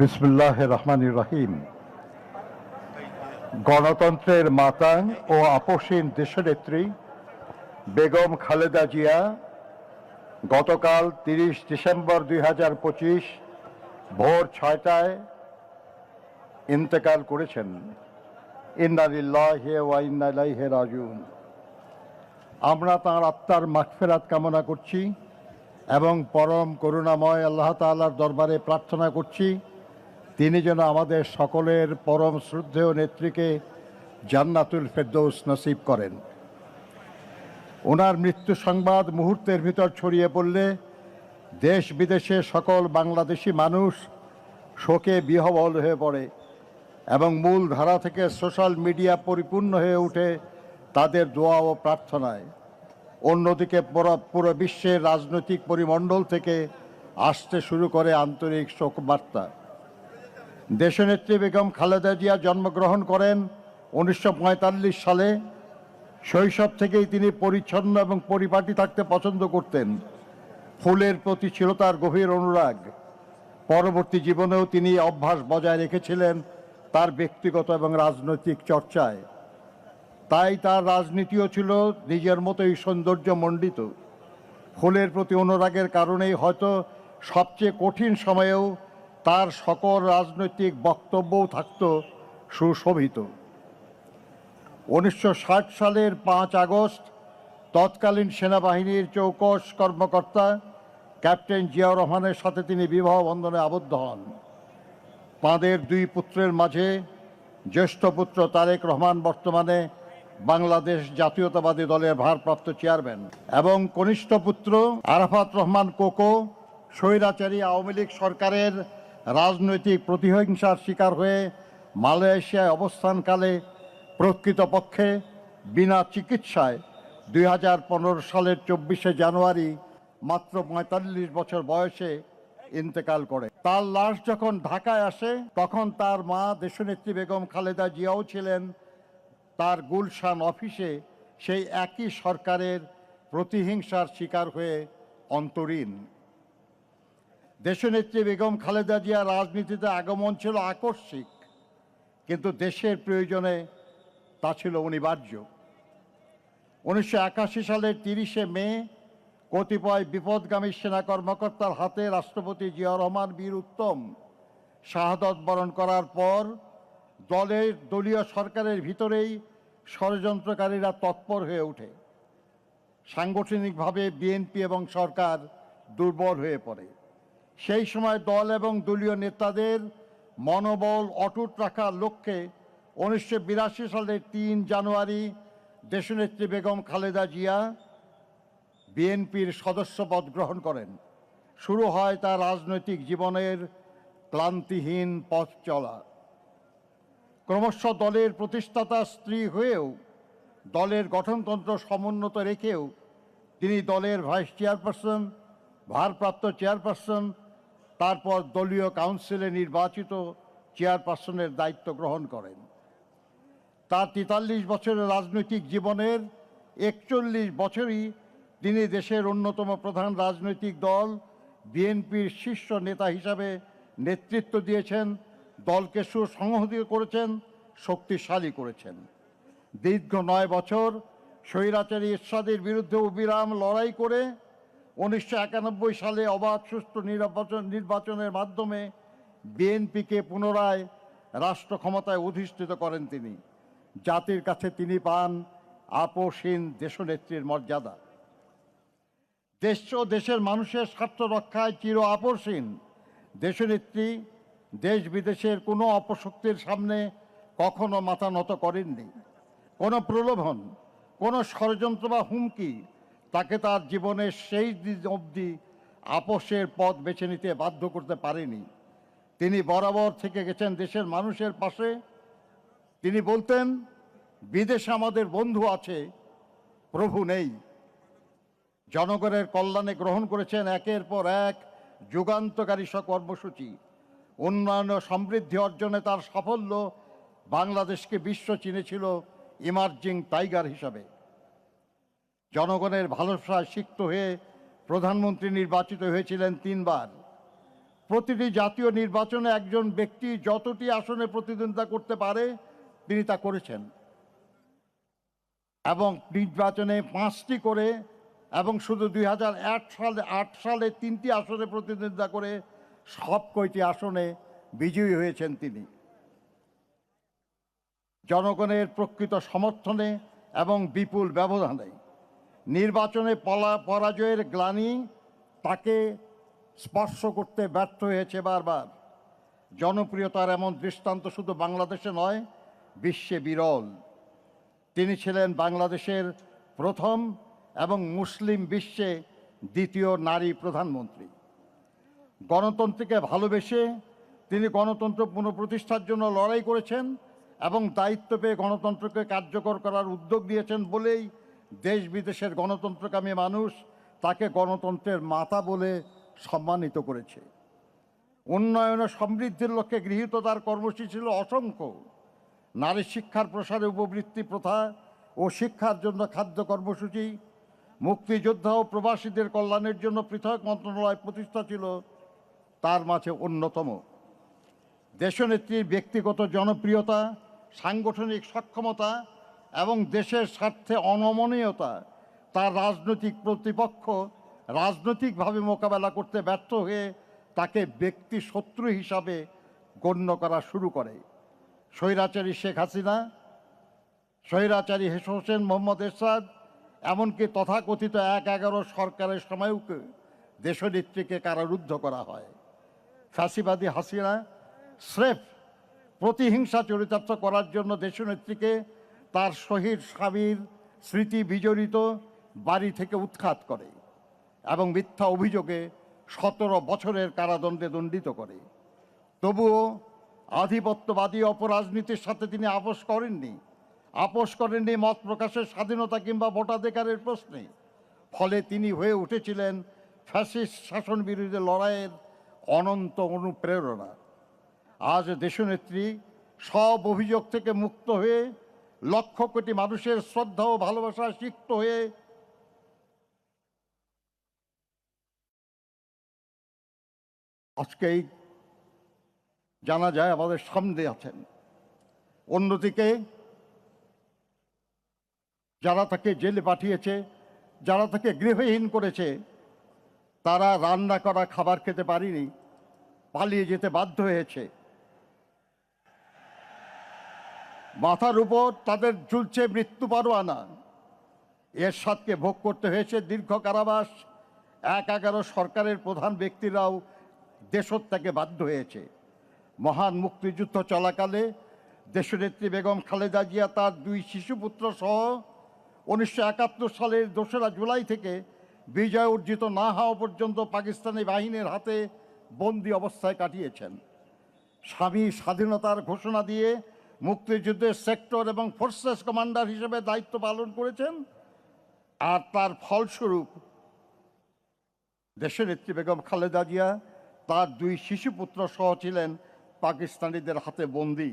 বিসমুল্লাহ রহমান রহিম গণতন্ত্রের মাতাং ও আপসীন দেশনেত্রী বেগম খালেদা জিয়া গতকাল তিরিশ ডিসেম্বর দুই হাজার পঁচিশ ভোর ছয়টায় ইন্তেকাল করেছেন। ইন্নালিল্লাহে রাজিউন। আমরা তাঁর আত্মার মাগফিরাত কামনা করছি এবং পরম করুণাময় আল্লাহ তাআলার দরবারে প্রার্থনা করছি। তিনি যেন আমাদের সকলের পরম শ্রদ্ধেয় নেত্রীকে জান্নাতুল ফেরদৌস নসিব করেন। ওনার মৃত্যু সংবাদ মুহূর্তের ভিতর ছড়িয়ে পড়লে দেশ বিদেশে সকল বাংলাদেশি মানুষ শোকে বিহবল হয়ে পড়ে এবং মূল ধারা থেকে সোশ্যাল মিডিয়া পরিপূর্ণ হয়ে ওঠে তাদের দোয়া ও প্রার্থনায়। অন্যদিকে পুরো বিশ্বের রাজনৈতিক পরিমণ্ডল থেকে আসতে শুরু করে আন্তরিক শোক বার্তা দেশনেত্রী বেগম খালেদা জিয়া জন্মগ্রহণ করেন উনিশশো পঁয়তাল্লিশ সালে। শৈশব থেকেই তিনি পরিচ্ছন্ন এবং পরিপাটি থাকতে পছন্দ করতেন। ফুলের প্রতি ছিল তার গভীর অনুরাগ। পরবর্তী জীবনেও তিনি অভ্যাস বজায় রেখেছিলেন তার ব্যক্তিগত এবং রাজনৈতিক চর্চায়। তাই তার রাজনীতিও ছিল নিজের মতোই সৌন্দর্যমণ্ডিত। ফুলের প্রতি অনুরাগের কারণেই হয়তো সবচেয়ে কঠিন সময়েও তার সকল রাজনৈতিক বক্তব্যও থাকত সুশোভিত। উনিশশো ষাট সালের পাঁচ আগস্ট, তৎকালীন সেনাবাহিনীর চৌকস কর্মকর্তা ক্যাপ্টেন জিয়াউর রহমানের সাথে তিনি বিবাহ বন্ধনে আবদ্ধ হন। তাঁদের দুই পুত্রের মাঝে জ্যেষ্ঠ পুত্র তারেক রহমান বর্তমানে বাংলাদেশ জাতীয়তাবাদী দলের ভারপ্রাপ্ত চেয়ারম্যান এবং কনিষ্ঠ পুত্র আরাফাত রহমান কোকো, স্বৈরাচারী আওয়ামী লীগ সরকারের রাজনৈতিক প্রতিহিংসার শিকার হয়ে মালয়েশিয়ায় অবস্থানকালে প্রকৃতপক্ষে বিনা চিকিৎসায় দুই হাজার পনেরো সালের চব্বিশে জানুয়ারি মাত্র পঁয়তাল্লিশ বছর বয়সে ইন্তেকাল করে। তার লাশ যখন ঢাকায় আসে, তখন তার মা দেশনেত্রী বেগম খালেদা জিয়াও ছিলেন। তার গুলশান অফিসে সেই একই সরকারের প্রতিহিংসার শিকার হয়ে অন্তরীণ। দেশনেত্রী বেগম খালেদা জিয়া রাজনীতিতে আগমন ছিল আকস্মিক, কিন্তু দেশের প্রয়োজনে তা ছিল অনিবার্য। উনিশশো একাশি সালের তিরিশে মে কতিপয় বিপদগামী সেনা কর্মকর্তার হাতে রাষ্ট্রপতি জিয়া রহমান বীর উত্তম শাহাদত বরণ করার পর দলের দলীয় সরকারের ভিতরেই ষড়যন্ত্রকারীরা তৎপর হয়ে ওঠে। সাংগঠনিকভাবে বিএনপি এবং সরকার দুর্বল হয়ে পড়ে। সেই সময় দল এবং দলীয় নেতাদের মনোবল অটুট রাখার লক্ষ্যে উনিশশো বিরাশি সালের তিন জানুয়ারি দেশনেত্রী বেগম খালেদা জিয়া বিএনপির সদস্যপদ গ্রহণ করেন। শুরু হয় তার রাজনৈতিক জীবনের ক্লান্তিহীন পথ চলা। ক্রমশ দলের প্রতিষ্ঠাতা স্ত্রী হয়েও দলের গঠনতন্ত্র সমুন্নত রেখেও তিনি দলের ভাইস চেয়ারপারসন, ভারপ্রাপ্ত চেয়ারপারসন তারপর দলীয় কাউন্সিলে নির্বাচিত চেয়ারপারসনের দায়িত্ব গ্রহণ করেন। তার তেতাল্লিশ বছরের রাজনৈতিক জীবনের একচল্লিশ বছরই তিনি দেশের অন্যতম প্রধান রাজনৈতিক দল, বিএনপির শীর্ষ নেতা হিসাবে নেতৃত্ব দিয়েছেন, দলকে সুসংহত করেছেন, শক্তিশালী করেছেন। দীর্ঘ নয় বছর স্বৈরাচারী ইরশাদের বিরুদ্ধে অবিরাম লড়াই করে উনিশশো একানব্বই সালে অবাধ সুষ্ঠু নির্বাচন নির্বাচনের মাধ্যমে বিএনপিকে পুনরায় রাষ্ট্র ক্ষমতায় অধিষ্ঠিত করেন তিনি। জাতির কাছে তিনি পান আপোষহীন দেশনেত্রীর মর্যাদা। দেশ ও দেশের মানুষের স্বার্থ রক্ষায় চির আপোষহীন দেশনেত্রী দেশ বিদেশের কোনো অপশক্তির সামনে কখনো মাথা নত করেননি। কোনো প্রলোভন, কোনো ষড়যন্ত্র বা হুমকি তাকে তার জীবনের সেই দিন অবধি আপোষের পথ বেছে নিতে বাধ্য করতে পারেনি। তিনি বরাবর থেকে গেছেন দেশের মানুষের পাশে। তিনি বলতেন, বিদেশে আমাদের বন্ধু আছে, প্রভু নেই। জনগণের কল্যাণে গ্রহণ করেছেন একের পর এক যুগান্তকারী কর্মসূচি উন্নয়ন ও সমৃদ্ধি অর্জনে তার সাফল্য বাংলাদেশকে বিশ্ব চিনেছিল ইমার্জিং টাইগার হিসাবে। জনগণের ভালোবাসায় সিক্ত হয়ে প্রধানমন্ত্রী নির্বাচিত হয়েছিলেন তিনবার। প্রতিটি জাতীয় নির্বাচনে একজন ব্যক্তি যতটি আসনে প্রতিদ্বন্দ্বিতা করতে পারে, তিনি তা করেছেন। এবং নির্বাচনে পাঁচটি করে এবং শুধু দুই হাজার আট সালে আট সালে তিনটি আসনে প্রতিদ্বন্দ্বিতা করে সব কয়টি আসনে বিজয়ী হয়েছেন তিনি। জনগণের প্রকৃত সমর্থনে এবং বিপুল ব্যবধানে নির্বাচনে পলা, পরাজয়ের গ্লানি তাকে স্পর্শ করতে ব্যর্থ হয়েছে বারবার। জনপ্রিয়তার এমন দৃষ্টান্ত শুধু বাংলাদেশে নয়, বিশ্বে বিরল। তিনি ছিলেন বাংলাদেশের প্রথম এবং মুসলিম বিশ্বে দ্বিতীয় নারী প্রধানমন্ত্রী। গণতন্ত্রকে ভালোবেসে তিনি গণতন্ত্র পুনঃপ্রতিষ্ঠার জন্য লড়াই করেছেন এবং দায়িত্ব পেয়ে গণতন্ত্রকে কার্যকর করার উদ্যোগ দিয়েছেন বলেই দেশ বিদেশের গণতন্ত্রকামী মানুষ তাকে গণতন্ত্রের মাতা বলে সম্মানিত করেছে। উন্নয়ন ও সমৃদ্ধির লক্ষ্যে গৃহীত তার কর্মসূচি ছিল অসংখ্য। নারী শিক্ষার প্রসারে উপবৃত্তি প্রথা ও শিক্ষার জন্য খাদ্য কর্মসূচি, মুক্তিযোদ্ধা ও প্রবাসীদের কল্যাণের জন্য পৃথক মন্ত্রণালয় প্রতিষ্ঠা ছিল তার মাঝে অন্যতম। দেশনেত্রীর ব্যক্তিগত জনপ্রিয়তা, সাংগঠনিক সক্ষমতা এবং দেশের স্বার্থে অনমনীয়তা, তার রাজনৈতিক প্রতিপক্ষ রাজনৈতিকভাবে মোকাবেলা করতে ব্যর্থ হয়ে তাকে ব্যক্তি শত্রু হিসাবে গণ্য করা শুরু করে। স্বৈরাচারী শেখ হাসিনা, স্বৈরাচারী হোসেন মোহাম্মদ এরশাদ, এমনকি তথাকথিত এক এগারো সরকারের সময়কে দেশনেত্রীকে কারারুদ্ধ করা হয়। ফ্যাসিবাদী হাসিনা স্রেফ প্রতিহিংসা চরিতার্থ করার জন্য দেশনেত্রীকে তার শহীদ স্বামীর স্মৃতি বিজড়িত বাড়ি থেকে উৎখাত করে এবং মিথ্যা অভিযোগে সতেরো বছরের কারাদণ্ডে দণ্ডিত করে। তবুও আধিপত্যবাদী অপরাজনীতির সাথে তিনি আপোষ করেননি। আপোষ করেননি মত প্রকাশের স্বাধীনতা কিংবা ভোটাধিকারের প্রশ্নে। ফলে তিনি হয়ে উঠেছিলেন ফ্যাসিস্ট শাসন বিরোধী লড়াইয়ের অনন্ত অনুপ্রেরণা। আজ দেশনেত্রী সব অভিযোগ থেকে মুক্ত হয়ে লক্ষ কোটি মানুষের শ্রদ্ধা ও ভালোবাসা সিক্ত হয়ে আজকেই জানা যায় আমাদের সামনে আছেন। অন্যদিকে যারা তাকে জেলে পাঠিয়েছে, যারা তাকে গৃহহীন করেছে, তারা রান্না করা খাবার খেতে পারিনি, পালিয়ে যেতে বাধ্য হয়েছে। মাথার উপর তাদের ঝুলছে মৃত্যু পারোয়ানা। এর সাথে ভোগ করতে হয়েছে দীর্ঘ কারাবাস। এক এগারো সরকারের প্রধান ব্যক্তিরাও দেশত্যাগে বাধ্য হয়েছে। মহান মুক্তিযুদ্ধ চলাকালে দেশনেত্রী বেগম খালেদা জিয়া তার দুই শিশুপুত্র সহ উনিশশো একাত্তর সালের দোসরা জুলাই থেকে বিজয় অর্জিত না হওয়া পর্যন্ত পাকিস্তানি বাহিনীর হাতে বন্দি অবস্থায় কাটিয়েছেন। স্বামী স্বাধীনতার ঘোষণা দিয়ে মুক্তিযুদ্ধের সেক্টর এবং ফোর্সেস কমান্ডার হিসেবে দায়িত্ব পালন করেছেন। আর তার ফলস্বরূপ দেশের নেত্রী বেগম খালেদা জিয়া তার দুই শিশুপুত্র সহ ছিলেন পাকিস্তানিদের হাতে বন্দী।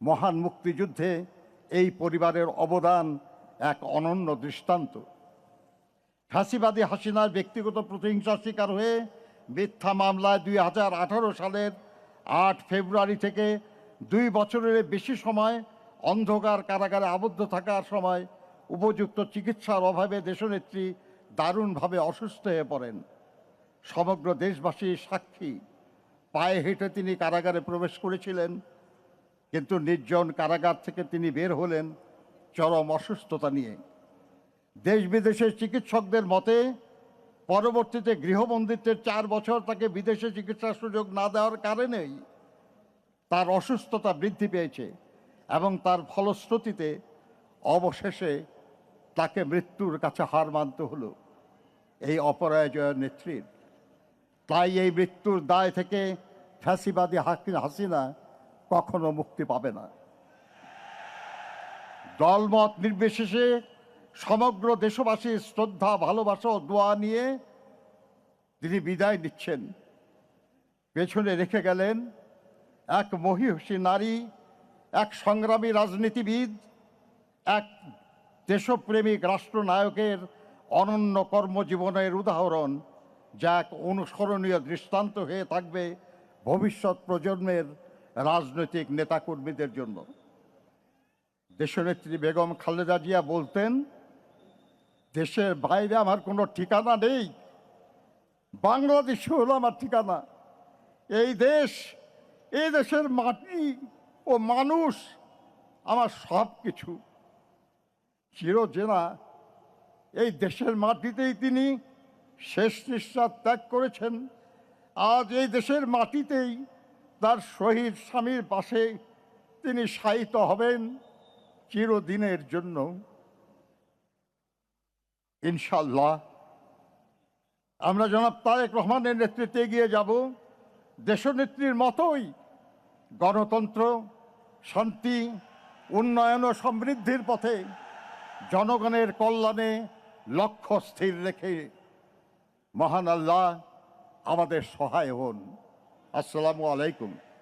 মহান মুক্তিযুদ্ধে এই পরিবারের অবদান এক অনন্য দৃষ্টান্ত। ফাঁসিবাদী হাসিনার ব্যক্তিগত প্রতিহিংসার শিকার হয়ে মিথ্যা মামলায় দুই হাজার আঠারো সালের আট ফেব্রুয়ারি থেকে দুই বছরের বেশি সময় অন্ধকার কারাগারে আবদ্ধ থাকার সময় উপযুক্ত চিকিৎসার অভাবে দেশনেত্রী দারুণভাবে অসুস্থ হয়ে পড়েন। সমগ্র দেশবাসী সাক্ষী। পায়ে হেঁটে তিনি কারাগারে প্রবেশ করেছিলেন, কিন্তু নির্জন কারাগার থেকে তিনি বের হলেন চরম অসুস্থতা নিয়ে। দেশ বিদেশের চিকিৎসকদের মতে, পরবর্তীতে গৃহবন্দিত্বের চার বছর তাকে বিদেশে চিকিৎসার সুযোগ না দেওয়ার কারণেই তার অসুস্থতা বৃদ্ধি পেয়েছে এবং তার ফলশ্রুতিতে অবশেষে তাকে মৃত্যুর কাছে হার মানতে হলো। এই অপরাজয় নেত্রীর। তাই এই মৃত্যুর দায় থেকে ফ্যাসিবাদী হাসিনা কখনো মুক্তি পাবে না। দলমত নির্বিশেষে সমগ্র দেশবাসীর শ্রদ্ধা, ভালোবাসা ও দোয়া নিয়ে তিনি বিদায় নিচ্ছেন। পেছনে রেখে গেলেন এক মহিষী নারী, এক সংগ্রামী রাজনীতিবিদ, এক দেশপ্রেমিক রাষ্ট্রনায়কের অনন্য কর্মজীবনের উদাহরণ, যা এক অনুসরণীয় দৃষ্টান্ত হয়ে থাকবে ভবিষ্যৎ প্রজন্মের রাজনৈতিক নেতাকর্মীদের জন্য। দেশনেত্রী বেগম খালেদা জিয়া বলতেন, দেশের বাইরে আমার কোনো ঠিকানা নেই বাংলাদেশ হলো আমার ঠিকানা। এই দেশ এই দেশের মাটি ও মানুষ আমার সব কিছু। চিরজেনা এই দেশের মাটিতেই তিনি শেষ নিঃশ্বাস ত্যাগ করেছেন। আজ এই দেশের মাটিতেই তার শহীদ স্বামীর পাশে তিনি শায়িত হবেন চিরদিনের জন্য। ইনশাল্লাহ আমরা জনাব তারেক রহমানের নেতৃত্বে এগিয়ে যাব। দেশনেত্রীর মতোই গণতন্ত্র, শান্তি, উন্নয়ন ও সমৃদ্ধির পথে জনগণের কল্যাণে লক্ষ্য স্থির রেখে মহান আল্লাহ আমাদের সহায় হন। আসসালামু আলাইকুম।